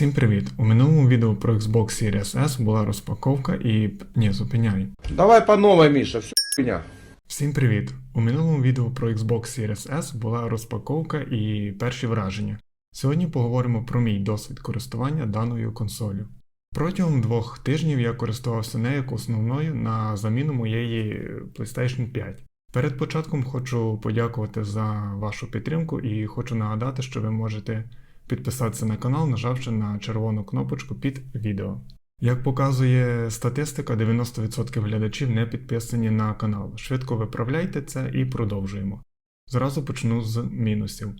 Всім привіт! У минулому відео про Xbox Series S була розпаковка і. Ні, зупиняй. Давай по новой, Миша, все хуйня. Всім привіт! У минулому відео про Xbox Series S була розпаковка і перші враження. Сьогодні поговоримо про мій досвід користування даною консолью. Протягом двох тижнів я користувався нею як основною на заміну моєї PlayStation 5. Перед початком хочу подякувати за вашу підтримку і хочу нагадати, що ви можете підписатися на канал, нажавши на червону кнопочку під відео. Як показує статистика, 90% глядачів не підписані на канал. Швидко виправляйте це і продовжуємо. Зразу почну з мінусів.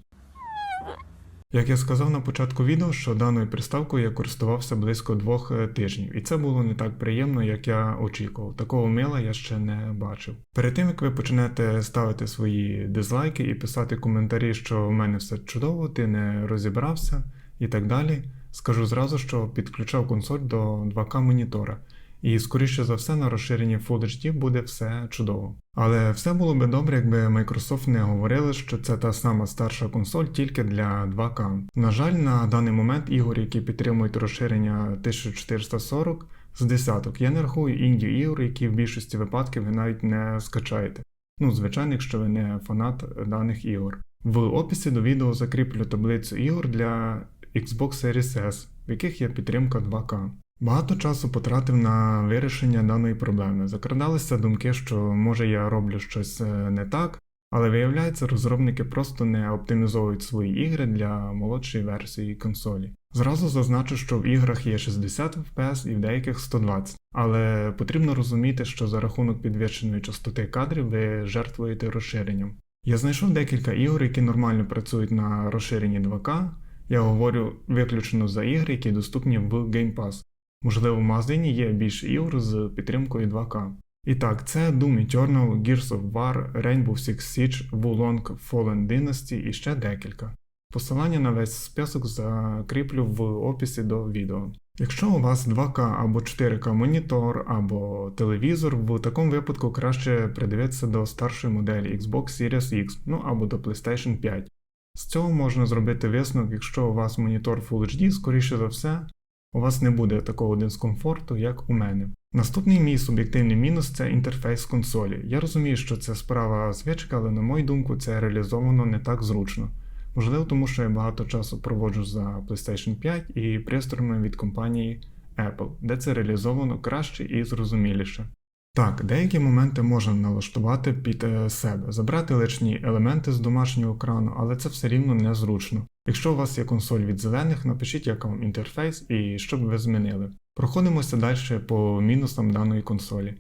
Як я сказав на початку відео, що даною приставкою я користувався близько двох е, тижнів, і це було не так приємно, як я очікував. Такого мила я ще не бачив. Перед тим як ви почнете ставити свої дизлайки і писати коментарі, що в мене все чудово, ти не розібрався і так далі, скажу зразу, що підключав консоль до 2К монітора. І скоріше за все на розширенні Full HD буде все чудово. Але все було би добре, якби Microsoft не говорили, що це та сама старша консоль тільки для 2К. На жаль, на даний момент ігор, які підтримують розширення 1440 з десяток, я не рахую інді ігор, які в більшості випадків ви навіть не скачаєте. Ну, звичайно, якщо ви не фанат даних ігор. В описі до відео закріплю таблицю ігор для Xbox Series S, в яких є підтримка 2К. Багато часу потратив на вирішення даної проблеми. Закрадалися думки, що може я роблю щось е, не так, але виявляється, розробники просто не оптимізовують свої ігри для молодшої версії консолі. Зразу зазначу, що в іграх є 60 FPS і в деяких 120, але потрібно розуміти, що за рахунок підвищеної частоти кадрів ви жертвуєте розширенням. Я знайшов декілька ігор, які нормально працюють на розширенні 2К. Я говорю виключно за ігри, які доступні в Game Pass. Можливо, в магазині є більше ігор з підтримкою 2К. І так, це Doom Eternal, Gears of War, Rainbow Six Siege, Wulong Fallen Dynasty і ще декілька. Посилання на весь список закріплю в описі до відео. Якщо у вас 2К або 4К монітор або телевізор, в такому випадку краще придивитися до старшої моделі Xbox Series X, ну або до PlayStation 5. З цього можна зробити висновок, якщо у вас монітор Full HD, скоріше за все, у вас не буде такого дискомфорту, як у мене. Наступний мій суб'єктивний мінус це інтерфейс консолі. Я розумію, що це справа звичка, але на мою думку це реалізовано не так зручно. Можливо, тому що я багато часу проводжу за PlayStation 5 і пристроями від компанії Apple, де це реалізовано краще і зрозуміліше. Так, деякі моменти можна налаштувати під е, себе, забрати лишні елементи з домашнього екрану, але це все рівно незручно. Якщо у вас є консоль від зелених, напишіть, як вам інтерфейс і що б ви змінили. Проходимося далі по мінусам даної консолі.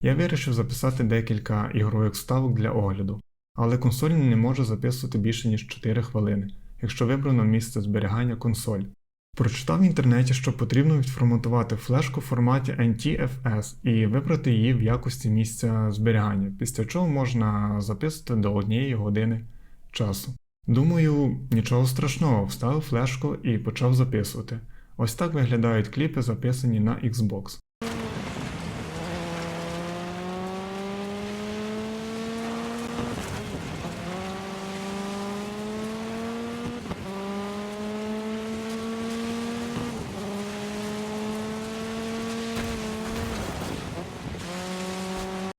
Я вирішив записати декілька ігрових вставок для огляду, але консоль не може записувати більше ніж 4 хвилини, якщо вибрано місце зберігання консоль. Прочитав в інтернеті, що потрібно відформатувати флешку в форматі NTFS і вибрати її в якості місця зберігання, після чого можна записувати до однієї години часу. Думаю, нічого страшного, вставив флешку і почав записувати. Ось так виглядають кліпи, записані на Xbox.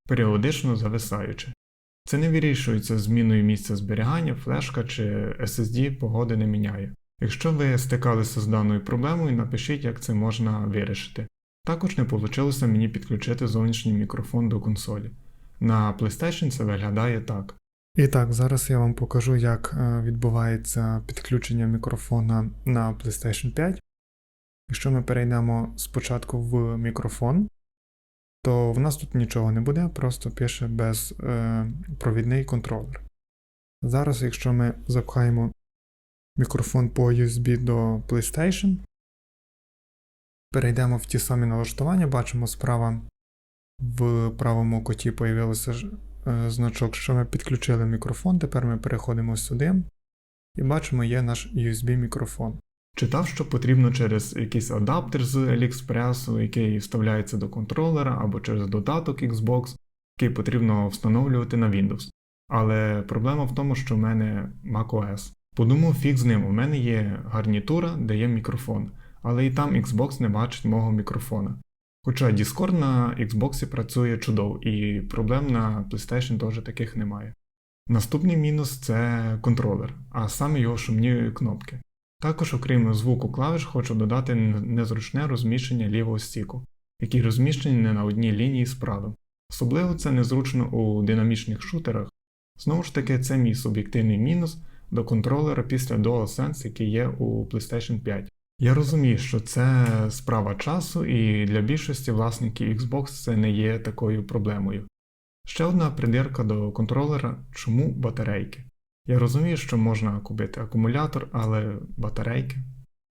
Періодично зависаючи. Це не вирішується зміною місця зберігання, флешка чи SSD погоди не міняє. Якщо ви стикалися з даною проблемою, напишіть, як це можна вирішити. Також не вийшло мені підключити зовнішній мікрофон до консолі. На PlayStation це виглядає так. І так, зараз я вам покажу, як е, відбувається підключення мікрофона на PlayStation 5. Якщо ми перейдемо спочатку в мікрофон, то в нас тут нічого не буде, просто пише безпровідний контролер. Зараз, якщо ми запхаємо мікрофон по USB до PlayStation, перейдемо в ті самі налаштування, бачимо справа в правому коті появився е, значок, що ми підключили мікрофон. Тепер ми переходимо сюди і бачимо, є наш USB-мікрофон. Читав, що потрібно через якийсь адаптер з AliExpress, який вставляється до контролера, або через додаток Xbox, який потрібно встановлювати на Windows. Але проблема в тому, що в мене macOS. Подумав фіг з ним, у мене є гарнітура, де є мікрофон. але і там Xbox не бачить мого мікрофона. Хоча Discord на Xbox працює чудово, і проблем на PlayStation теж таких немає. Наступний мінус це контролер, а саме його шумні кнопки. Також, окрім звуку клавіш, хочу додати незручне розміщення лівого стіку, який розміщений не на одній лінії з правим. Особливо це незручно у динамічних шутерах. Знову ж таки, це мій суб'єктивний мінус до контролера після DualSense, який є у PlayStation 5. Я розумію, що це справа часу, і для більшості власників Xbox це не є такою проблемою. Ще одна придирка до контролера чому батарейки. Я розумію, що можна купити акумулятор, але батарейки.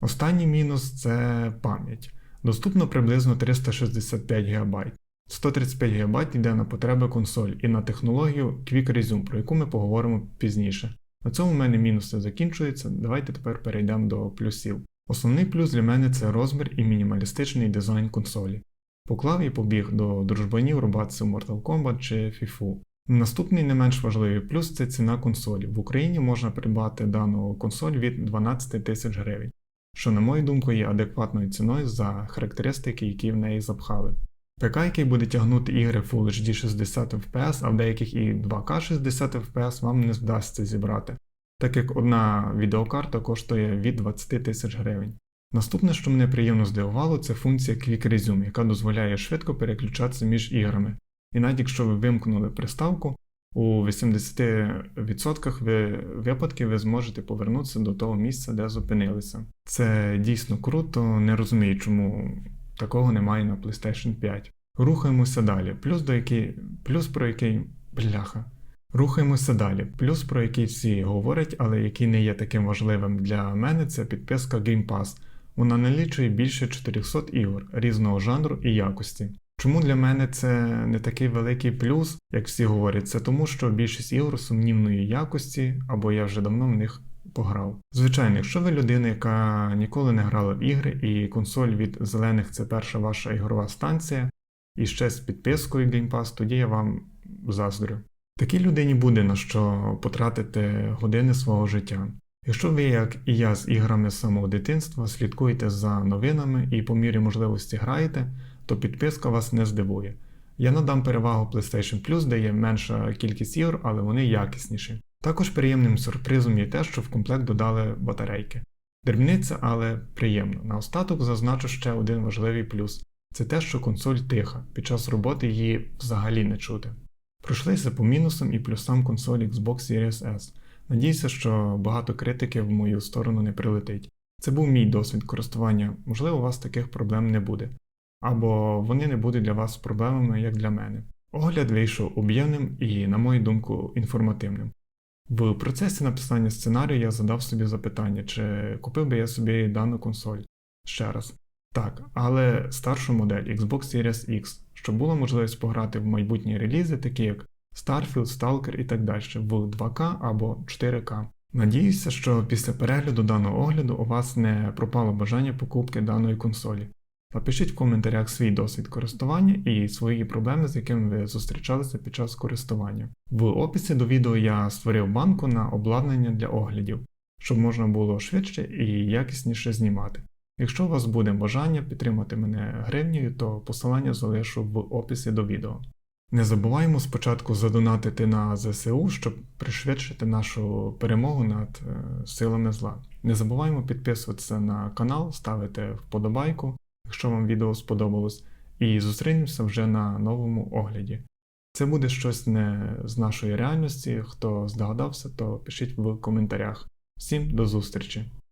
Останній мінус це пам'ять. Доступно приблизно 365 ГБ. 135 ГБ йде на потреби консоль і на технологію Quick Resume, про яку ми поговоримо пізніше. На цьому в мене мінуси закінчуються. Давайте тепер перейдемо до плюсів. Основний плюс для мене це розмір і мінімалістичний дизайн консолі. Поклав і побіг до дружбанів рубатися в Mortal Kombat чи FIFA. Наступний не менш важливий плюс це ціна консолі. В Україні можна придбати дану консоль від 12 тисяч гривень, що, на мою думку, є адекватною ціною за характеристики, які в неї запхали. ПК, який буде тягнути ігри Full HD 60 FPS, а в деяких і 2К 60 FPS вам не вдасться зібрати, так як одна відеокарта коштує від 20 тисяч гривень. Наступне, що мене приємно здивувало, це функція Quick Resume, яка дозволяє швидко переключатися між іграми. І навіть якщо ви вимкнули приставку, у 80% ви, випадків ви зможете повернутися до того місця, де зупинилися. Це дійсно круто, не розумію, чому такого немає на PlayStation 5. Рухаємося далі. Плюс до який, плюс про який. Бляха. Рухаємося далі. Плюс про який всі говорять, але який не є таким важливим для мене, це підписка Game Pass. Вона налічує більше 400 ігор різного жанру і якості. Чому для мене це не такий великий плюс, як всі говорять, це тому, що більшість ігор сумнівної якості, або я вже давно в них пограв. Звичайно, якщо ви людина, яка ніколи не грала в ігри, і консоль від зелених це перша ваша ігрова станція, і ще з підпискою Game Pass, тоді я вам заздрю. Такій людині буде на що потратити години свого життя. Якщо ви, як і я з іграми з самого дитинства, слідкуєте за новинами і по мірі можливості граєте, то підписка вас не здивує. Я надам перевагу PlayStation Plus, де є менша кількість ігор, але вони якісніші. Також приємним сюрпризом є те, що в комплект додали батарейки. Дрібниця, але приємно. Наостаток зазначу ще один важливий плюс це те, що консоль тиха, під час роботи її взагалі не чути. Пройшлися по мінусам і плюсам консолі Xbox Series S. Надіюся, що багато критики в мою сторону не прилетить. Це був мій досвід користування, можливо, у вас таких проблем не буде. Або вони не будуть для вас проблемами, як для мене. Огляд вийшов об'ємним і, на мою думку, інформативним. В процесі написання сценарію я задав собі запитання, чи купив би я собі дану консоль. Ще раз. Так, але старшу модель Xbox Series X, щоб була можливість пограти в майбутні релізи, такі як Starfield, Stalker і так далі, в 2К або 4К. Надіюся, що після перегляду даного огляду у вас не пропало бажання покупки даної консолі. Напишіть в коментарях свій досвід користування і свої проблеми, з якими ви зустрічалися під час користування. В описі до відео я створив банку на обладнання для оглядів, щоб можна було швидше і якісніше знімати. Якщо у вас буде бажання підтримати мене гривнею, то посилання залишу в описі до відео. Не забуваємо спочатку задонатити на ЗСУ, щоб пришвидшити нашу перемогу над е, силами зла. Не забуваємо підписуватися на канал, ставити вподобайку, якщо вам відео сподобалось, і зустрінемося вже на новому огляді. Це буде щось не з нашої реальності. Хто здогадався, то пишіть в коментарях. Всім до зустрічі!